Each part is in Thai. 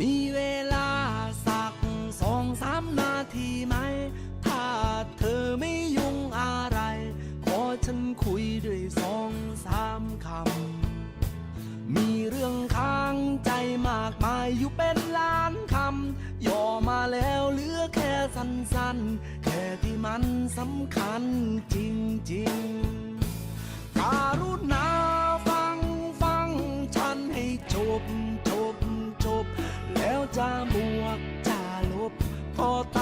มีเวลาสักสองสามนาทีไหม ถ้าเธอไม่ยุ่งอะไร ขอฉันคุยด้วยสองสามคำ มีเรื่องค้างใจมากมายอยู่เป็น สั้นๆแค่ที่มันสำคัญจริงๆการุณาฟังฟังฉันให้จบจบจบ แล้วจะบวกจะลบก็ต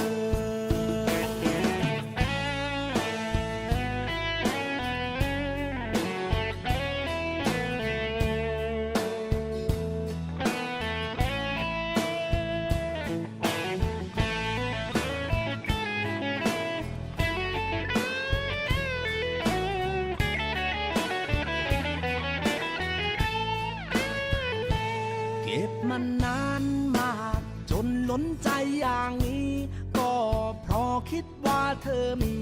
นานมาก จนล้นใจอย่างนี้ ก็เพราะคิดว่าเธอมี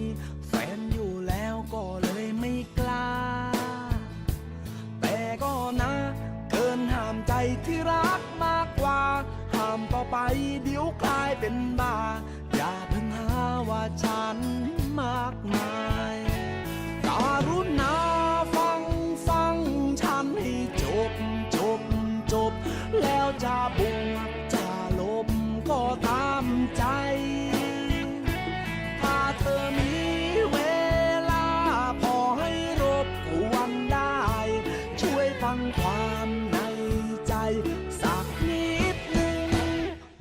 แฟนอยู่แล้วก็เลยไม่กล้า แต่ก็นะ เกินห้ามใจที่รักมากกว่า ห้ามต่อไปเดี๋ยวกลายเป็นบ้า อย่าเพิ่งหาว่าฉัน